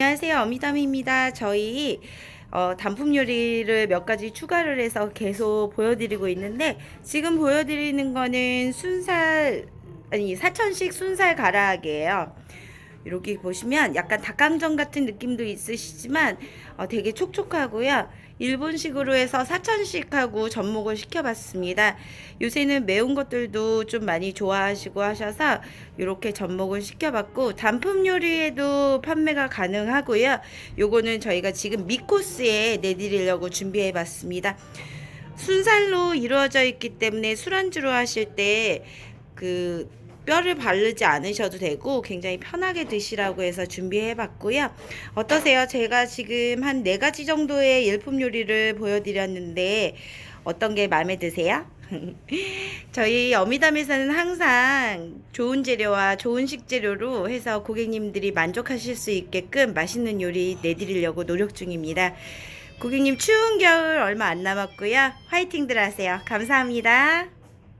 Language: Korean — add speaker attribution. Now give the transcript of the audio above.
Speaker 1: 안녕하세요. 어미담입니다. 저희 어, 단품 요리를 몇 가지 추가를 해서 계속 보여드리고 있는데 지금 보여드리는 거는 순살 아니 사천식 순살 가라아게예요. 여기 보시면 약간 닭강정 같은 느낌도 있으시지만 어, 되게 촉촉하고요. 일본식으로 해서 사천식하고 접목을 시켜봤습니다. 요새는 매운 것들도 좀 많이 좋아하시고 하셔서 이렇게 접목을 시켜봤고 단품 요리에도 판매가 가능하고요. 요거는 저희가 지금 미코스에 내드리려고 준비해봤습니다. 순살로 이루어져 있기 때문에 술안주로 하실 때그 뼈를 바르지 않으셔도 되고 굉장히 편하게 드시라고 해서 준비해 봤고요. 어떠세요? 제가 지금 한 네 가지 정도의 일품 요리를 보여드렸는데 어떤 게 마음에 드세요? 저희 어미담에서는 항상 좋은 재료와 좋은 식재료로 해서 고객님들이 만족하실 수 있게끔 맛있는 요리 내드리려고 노력 중입니다. 고객님 추운 겨울 얼마 안 남았고요. 화이팅들 하세요. 감사합니다.